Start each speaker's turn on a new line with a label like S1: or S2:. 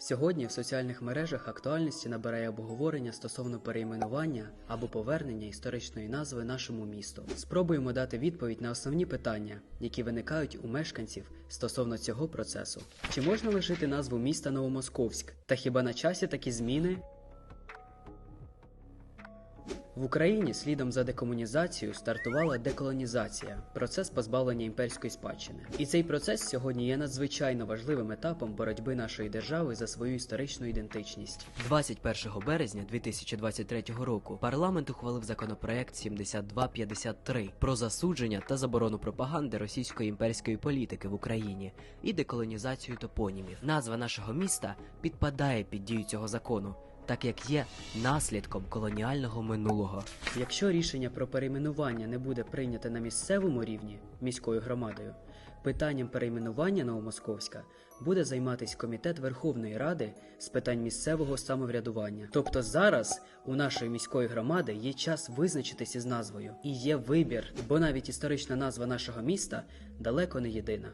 S1: Сьогодні в соціальних мережах актуальності набирає обговорення стосовно перейменування або повернення історичної назви нашому місту. Спробуємо дати відповідь на основні питання, які виникають у мешканців стосовно цього процесу. Чи можна лишити назву міста Новомосковськ? Та хіба на часі такі зміни? В Україні слідом за декомунізацією стартувала деколонізація, процес позбавлення імперської спадщини. І цей процес сьогодні є надзвичайно важливим етапом боротьби нашої держави за свою історичну ідентичність.
S2: 21 березня 2023 року парламент ухвалив законопроект 7253 про засудження та заборону пропаганди російської імперської політики в Україні і деколонізацію топонімів. Назва нашого міста підпадає під дію цього закону, так як є наслідком колоніального минулого.
S1: Якщо рішення про перейменування не буде прийняте на місцевому рівні міською громадою, питанням перейменування Новомосковська буде займатися комітет Верховної Ради з питань місцевого самоврядування. Тобто зараз у нашої міської громади є час визначитись із назвою і є вибір, бо навіть історична назва нашого міста далеко не єдина.